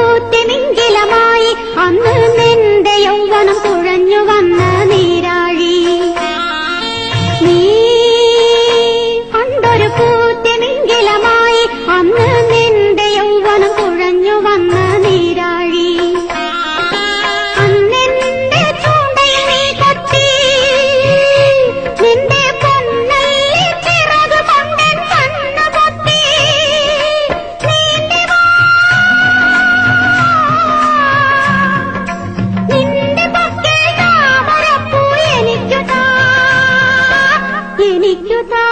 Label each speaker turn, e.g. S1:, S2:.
S1: പൂത്തി നിഞ്ചിലമായി അന്ന് നിന്റെ യൗവനം എനിക്കുതാ